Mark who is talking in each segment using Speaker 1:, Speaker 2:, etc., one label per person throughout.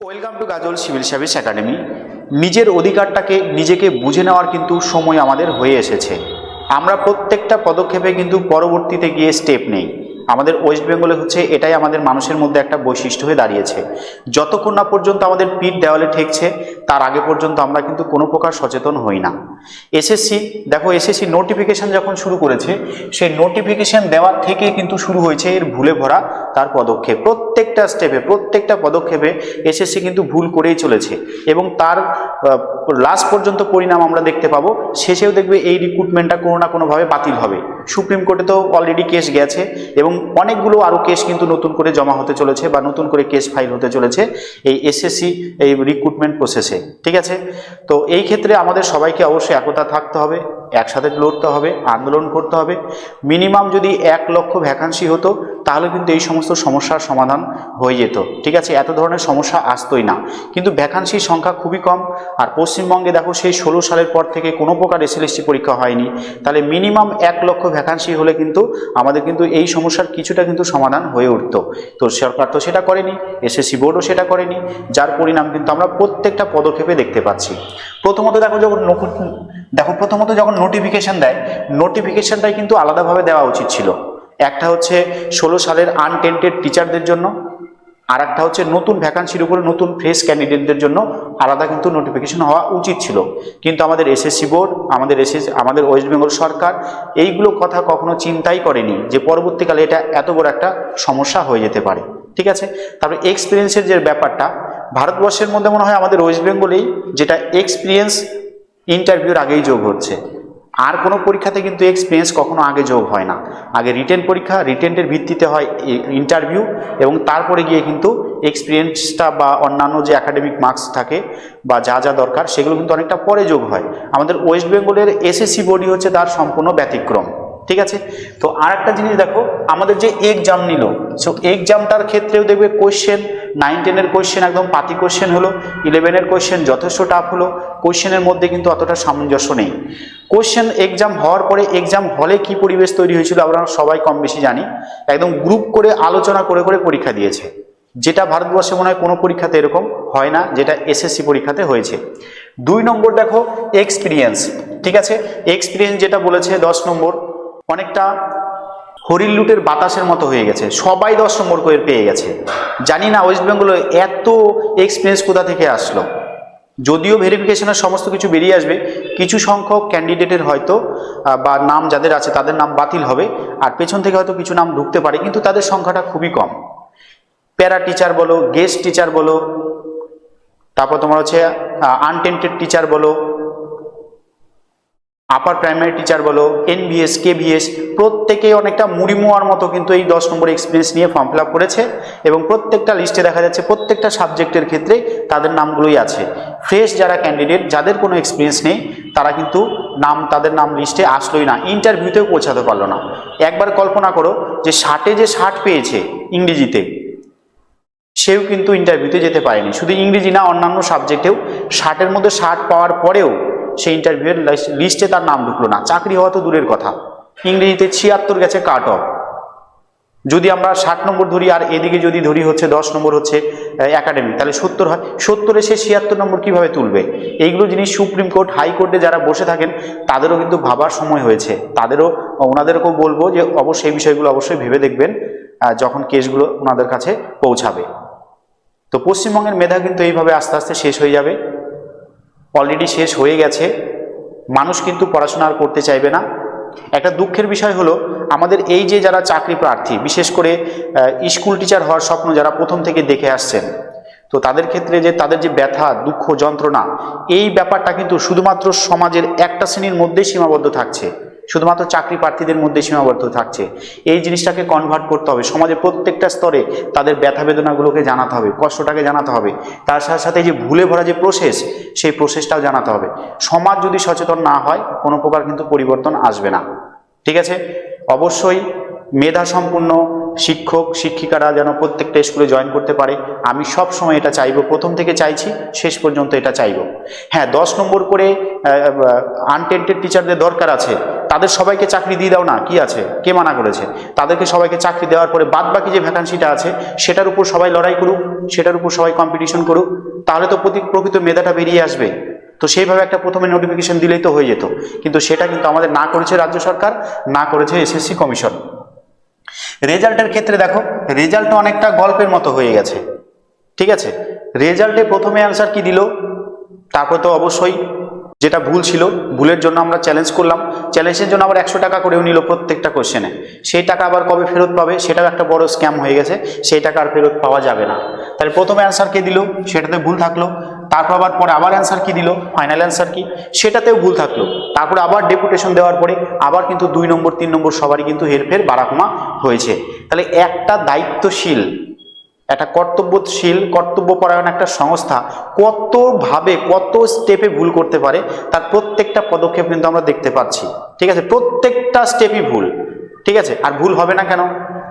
Speaker 1: Welcome to Gazal civil service academy. নিজের অধিকারটাকে, নিজেকে বুঝে নেওয়ার কিন্তু সময় আমাদের হয়ে এসেছে। আমরা প্রত্যেকটা পদক্ষেপে কিন্তু পরবর্তীতে গিয়ে স্টেপ নেই। আমাদের ওয়েস্ট বেঙ্গলে হচ্ছে এটাই আমাদের মানুষের মধ্যে একটা বৈশিষ্ট্য হয়ে দাঁড়িয়েছে। যতক্ষণ না পর্যন্ত আমাদের পিঠ দেওয়ালে ঠেকছে, তার আগে পর্যন্ত আমরা কিন্তু কোনো প্রকার সচেতন হই না। এসএসসি, দেখো এসএসসি নোটিফিকেশন যখন শুরু করেছে, সেই নোটিফিকেশন দেওয়ার থেকে কিন্তু শুরু হয়েছে এর ভুলে ভরা তার পদক্ষেপ। প্রত্যেকটা স্টেপে প্রত্যেকটা পদক্ষেপে এসএসসি কিন্তু ভুল করেই চলেছে এবং তার লাস্ট পর্যন্ত পরিণাম আমরা দেখতে পাবো। শেষেও দেখবে এই রিক্রুটমেন্টটা কোনো না কোনোভাবে বাতিল হবে। সুপ্রিম কোর্টে তো অলরেডি কেস গেছে এবং অনেকগুলো আরও কেস কিন্তু নতুন করে জমা হতে চলেছে বা নতুন করে কেস ফাইল হতে চলেছে এই এসএসসি এই রিক্রুটমেন্ট প্রসেসে ঠিক আছে? তো এই ক্ষেত্রে আমাদের সবাইকে অবশ্যই একতা থাকতে হবে। একসাথে লড়তে হবে, আন্দোলন করতে হবে। মিনিমাম যদি এক লক্ষ ভ্যাকান্সি হতো, তাহলে কিন্তু এই সমস্ত সমস্যার সমাধান হয়ে যেত। ঠিক আছে, এত ধরনের সমস্যা আসতোই না। কিন্তু ভ্যাকান্সির সংখ্যা খুবই কম। আর পশ্চিমবঙ্গে দেখো, সেই ষোলো সালের পর থেকে কোনো প্রকার এসএলএসটি পরীক্ষা হয়নি। তাহলে মিনিমাম এক লক্ষ ভ্যাকান্সি হলে কিন্তু আমাদের কিন্তু এই সমস্যার কিছুটা কিন্তু সমাধান হয়ে উঠতো। তো সরকার তো সেটা করেনি, এসএসসি বোর্ডও সেটা করেনি, যার পরিণাম কিন্তু আমরা প্রত্যেকটা পদক্ষেপে দেখতে পাচ্ছি। প্রথমত দেখো, যখন দেখো, প্রথমত যখন নোটিফিকেশন দেয় নোটিফিকেশনটাই কিন্তু আলাদাভাবে দেওয়া উচিত ছিল। একটা হচ্ছে ষোলো সালের আনটেন্টেড টিচারদের জন্য আর একটা হচ্ছে নতুন ভ্যাকান্সির উপরে নতুন ফ্রেশ ক্যান্ডিডেটদের জন্য আলাদা কিন্তু নোটিফিকেশন হওয়া উচিত ছিল। কিন্তু আমাদের এসএসসি বোর্ড আমাদের এসএস আমাদের ওয়েস্ট বেঙ্গল সরকার এইগুলো কথা কখনো চিন্তাই করেনি যে পরবর্তীকালে এটা এত বড় একটা সমস্যা হয়ে যেতে পারে। ঠিক আছে? তারপরে এক্সপিরিয়েন্সের যে ব্যাপারটা, ভারতবর্ষের মধ্যে মনে হয় আমাদের ওয়েস্ট বেঙ্গলেই যেটা এক্সপিরিয়েন্স ইন্টারভিউর আগেই যোগ হচ্ছে। আর কোনো পরীক্ষাতে কিন্তু এক্সপিরিয়েন্স কখনো আগে যোগ হয় না। আগে রিটেন পরীক্ষা রিটেনের ভিত্তিতে হয় ইন্টারভিউ এবং তারপরে গিয়ে কিন্তু এক্সপিরিয়েন্সটা বা অন্যান্য যে একাডেমিক মার্কস থাকে বা যা যা দরকার, সেগুলো কিন্তু অনেকটা পরে যোগ হয়। আমাদের ওয়েস্ট বেঙ্গলের এসএসসি বডি হচ্ছে তার সম্পূর্ণ ব্যতিক্রম। ঠিক আছে? তো আর একটা জিনিস দেখো, আমাদের যে এক্সাম নিল সো এক্সামটার ক্ষেত্রেও দেখবে কোয়েশ্চেন নাইন টেনের কোয়েশ্চেন একদম পাতি কোয়েশ্চেন হলো ইলেভেনের কোয়েশ্চেন যথেষ্ট টাফ হলো কোয়েশ্চেনের মধ্যে কিন্তু অতটা সামঞ্জস্য নেই। কোয়েশ্চেন এক্সাম হওয়ার পরে এক্সাম হলে কি পরিবেশ তৈরি হয়েছিল আমরা সবাই কম বেশি জানি, একদম গ্রুপ করে আলোচনা করে করে পরীক্ষা দিয়েছে। যেটা ভারতবর্ষে মনে হয় কোনো পরীক্ষাতে এরকম হয় না, যেটা এসএসসি পরীক্ষাতে হয়েছে। দুই নম্বর দেখো এক্সপিরিয়েন্স ঠিক আছে? এক্সপিরিয়েন্স যেটা বলেছে দশ নম্বর অনেকটা হরিণ লুটের বাতাসের মতো হয়ে গেছে। সবাই দশ নম্বর করে পেয়ে গেছে। জানি না ওয়েস্ট বেঙ্গলে এত এক্সপিরিয়েন্স কোথা থেকে আসলো। যদিও ভেরিফিকেশনের সমস্ত কিছু বেরিয়ে আসবে, কিছু সংখ্যক ক্যান্ডিডেটের হয়তো বা নাম যাদের আছে তাদের নাম বাতিল হবে, আর পেছন থেকে হয়তো কিছু নাম ঢুকতে পারে, কিন্তু তাদের সংখ্যাটা খুবই কম। প্যারা টিচার বলো গেস্ট টিচার বলো, তারপর তোমার হচ্ছে আনটেন্টেড টিচার বলো আপার প্রাইমারি টিচার বলো এনভিএস কেভিএস প্রত্যেকেই অনেকটা মুড়িমোয়ার মতো কিন্তু এই দশ নম্বর এক্সপিরিয়েন্স নিয়ে ফর্ম ফিল করেছে এবং প্রত্যেকটা লিস্টে দেখা যাচ্ছে প্রত্যেকটা সাবজেক্টের ক্ষেত্রে তাদের নামগুলোই আছে। ফ্রেশ যারা ক্যান্ডিডেট যাদের কোনো এক্সপিরিয়েন্স নেই, তারা কিন্তু নাম, তাদের নাম লিস্টে আসলোই না ইন্টারভিউতেও পৌঁছাতে পারল না। একবার কল্পনা করো যে ষাটে যে ষাট পেয়েছে ইংরেজিতে, সেও কিন্তু ইন্টারভিউতে যেতে পারেনি। শুধু ইংরেজি না, অন্যান্য সাবজেক্টেও ষাটের মধ্যে ষাট পাওয়ার পরেও সেই ইন্টারভিউয়ের লিস্টে তার নাম ঢুকলো না। চাকরি হওয়া তো দূরের কথা। ইংরেজিতে ছিয়াত্তর গেছে কাট অফ যদি আমরা ষাট নম্বর ধরি আর এদিকে যদি ধরি হচ্ছে দশ নম্বর হচ্ছে একাডেমি তাহলে সত্তর হয়। সত্তরে সে ছিয়াত্তর নম্বর কীভাবে তুলবে? এইগুলো জিনিস সুপ্রিম কোর্ট হাইকোর্টে যারা বসে থাকেন, তাদেরও কিন্তু ভাবার সময় হয়েছে। তাদেরও, ওনাদেরকেও বলব যে অবশ্যই বিষয়গুলো অবশ্যই ভেবে দেখবেন যখন কেসগুলো ওনাদের কাছে পৌঁছাবে। তো পশ্চিমবঙ্গের মেধা কিন্তু এইভাবে আস্তে আস্তে শেষ হয়ে যাবে। অলরেডি শেষ হয়ে গেছে। মানুষ কিন্তু পড়াশোনা আর করতে চাইবে না। একটা দুঃখের বিষয় হলো, আমাদের এই যে যারা চাকরি প্রার্থী, বিশেষ করে স্কুল টিচার হওয়ার স্বপ্ন যারা প্রথম থেকে দেখে আসছেন, তো তাদের ক্ষেত্রে যে তাদের যে ব্যথা, দুঃখ, যন্ত্রণা, এই ব্যাপারটা কিন্তু শুধুমাত্র সমাজের একটা শ্রেণির মধ্যেই সীমাবদ্ধ থাকছে। শুধুমাত্র চাকরি প্রার্থীদের মধ্যে সীমাবদ্ধ থাকছে। এই জিনিসটাকে কনভার্ট করতে হবে। সমাজের প্রত্যেকটা স্তরে তাদের ব্যথা বেদনাগুলোকে জানাতে হবে, কষ্টটাকে জানাতে হবে। তার সাথে সাথে যে ভুলে ভরা যে প্রসেস সেই প্রসেসটাও জানাতে হবে। সমাজ যদি সচেতন না হয়, কোনো প্রকার কিন্তু পরিবর্তন আসবে না। ঠিক আছে? অবশ্যই মেধা সম্পূর্ণ শিক্ষক, শিক্ষিকারা যেন প্রত্যেকটা স্কুলে জয়েন করতে পারে। আমি সব সময় এটা চাইব, প্রথম থেকে চাইছি, শেষ পর্যন্ত এটা চাইব। হ্যাঁ দশ নম্বর করে আনটেন্টেড টিচারদের দরকার আছে। তাদের সবাইকে চাকরি দিয়ে দাও না, কি আছে? কে মানা করেছে? তাদেরকে সবাইকে চাকরি দেওয়ার পরে বাদ বাকি যে ভ্যাকান্সিটা আছে, সেটার উপর সবাই লড়াই করুক, সেটার উপর সবাই কম্পিটিশন করুক, তাহলে তো প্রতি, প্রকৃত মেধাটা বেরিয়ে আসবে। তো সেইভাবে একটা প্রথমে নোটিফিকেশন দিলেই তো হয়ে যেত। কিন্তু সেটা কিন্তু আমাদের না করেছে রাজ্য সরকার, না করেছে এসএসসি কমিশন। রেজাল্টের ক্ষেত্রে দেখো, রেজাল্ট অনেকটা গল্পের মতো হয়ে গেছে। ঠিক আছে? রেজাল্টে প্রথমে অ্যান্সার কি দিল? তারপর তো অবশ্যই যেটা ভুল ছিল, ভুলের জন্য আমরা চ্যালেঞ্জ করলাম। চ্যালেঞ্জের জন্য আবার একশো টাকা করেও নিল প্রত্যেকটা কোশ্চেনে সেই টাকা আবার কবে ফেরত পাবে? সেটাও একটা বড় স্ক্যাম হয়ে গেছে। সেই টাকা আর ফেরত পাওয়া যাবে না। তাহলে প্রথমে অ্যান্সার কে দিল? সেটাতে ভুল থাকল। তারপর আবার পরে আবার অ্যান্সার কি দিল? ফাইনাল অ্যান্সার কি? সেটাতেও ভুল থাকল। তারপরে আবার ডেপুটেশন দেওয়ার পরে আবার কিন্তু দুই নম্বর, তিন নম্বর সবারই কিন্তু হেরফের বারাকমা হয়েছে। তাহলে একটা দায়িত্বশীল, একটা কর্তব্যশীল, কর্তব্যপরায়ণ একটা সংস্থা কতভাবে, কত স্টেপে ভুল করতে পারে, তার প্রত্যেকটা পদক্ষেপ কিন্তু আমরা দেখতে পাচ্ছি। ঠিক আছে? প্রত্যেকটা স্টেপই ভুল। ঠিক আছে? আর ভুল হবে না কেন?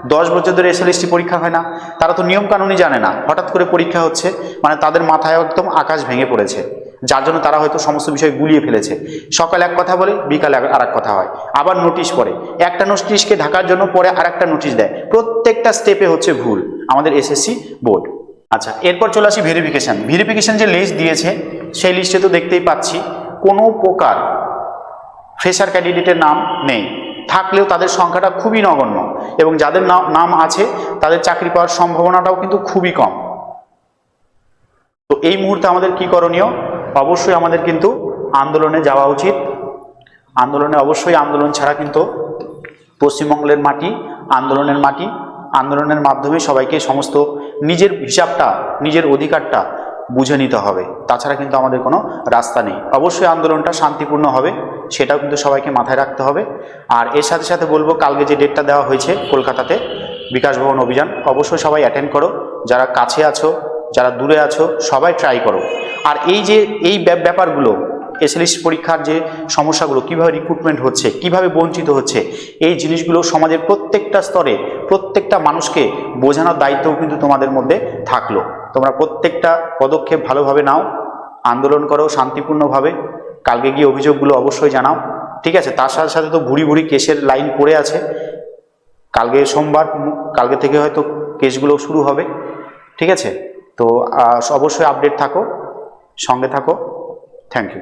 Speaker 1: দশ বছর ধরে এসএলএসটি পরীক্ষা হয় না। তারা তো নিয়ম কানুনই জানে না। হঠাৎ করে পরীক্ষা হচ্ছে মানে তাদের মাথায় একদম আকাশ ভেঙে পড়েছে। যার জন্য তারা হয়তো সমস্ত বিষয় গুলিয়ে ফেলেছে। সকালে এক কথা বলে, বিকালে আর এক কথা হয়। আবার নোটিশ পড়ে। একটা নোটিশকে ঢাকার জন্য পরে আর একটা নোটিশ দেয়। প্রত্যেকটা স্টেপে হচ্ছে ভুল। আমাদের এসএসসি বোর্ড আচ্ছা এরপর চলে আসি ভেরিফিকেশান ভেরিফিকেশান যে লিস্ট দিয়েছে, সেই লিস্টে তো দেখতেই পাচ্ছি, কোনো প্রকার ফ্রেশার ক্যান্ডিডেটের নাম নেই। থাকলেও তাদের সংখ্যাটা খুবই নগণ্য এবং যাদের নাম আছে, তাদের চাকরি পাওয়ার সম্ভাবনাটাও কিন্তু খুবই কম। তো এই মুহূর্তে আমাদের কি করণীয়? অবশ্যই আমাদের কিন্তু আন্দোলনে যাওয়া উচিত। আন্দোলনে অবশ্যই আন্দোলন ছাড়া কিন্তু পশ্চিমবঙ্গের মাটি, আন্দোলনের মাটি, আন্দোলনের মাধ্যমে সবাইকে সমস্ত নিজের হিসাবটা, নিজের অধিকারটা বুঝে নিতে হবে। তাছাড়া কিন্তু আমাদের কোনো রাস্তা নেই। অবশ্যই আন্দোলনটা শান্তিপূর্ণ হবে, সেটাও কিন্তু সবাইকে মাথায় রাখতে হবে। আর এর সাথে সাথে বলব, কালকে যে ডেটটা দেওয়া হয়েছে কলকাতাতে, বিকাশ ভবন অভিযান, অবশ্যই সবাই অ্যাটেন্ড করো। যারা কাছে আছো, যারা দূরে আছো, সবাই ট্রাই করো। আর এই যে, এই ব্যাপ- ব্যাপারগুলো এসএলএসি পরীক্ষার যে সমস্যাগুলো, কীভাবে রিক্রুটমেন্ট হচ্ছে, কীভাবে বঞ্চিত হচ্ছে, এই জিনিসগুলো সমাজের প্রত্যেকটা স্তরে, প্রত্যেকটা মানুষকে বোঝানোর দায়িত্বও কিন্তু তোমাদের মধ্যে থাকল। তোমরা প্রত্যেকটা পদক্ষেপ ভালোভাবে নাও, আন্দোলন করো শান্তিপূর্ণভাবে, কালকে গিয়ে অভিযোগগুলো অবশ্যই জানাও। ঠিক আছে, তার সাথে সাথে তো ভুড়ি ভুড়ি কেসের লাইন পড়ে আছে। কালকে সোমবার, কালকে থেকে হয়তো কেসগুলো শুরু হবে। ঠিক আছে? তো অবশ্যই আপডেট থাকো, সঙ্গে থাকো। Thank you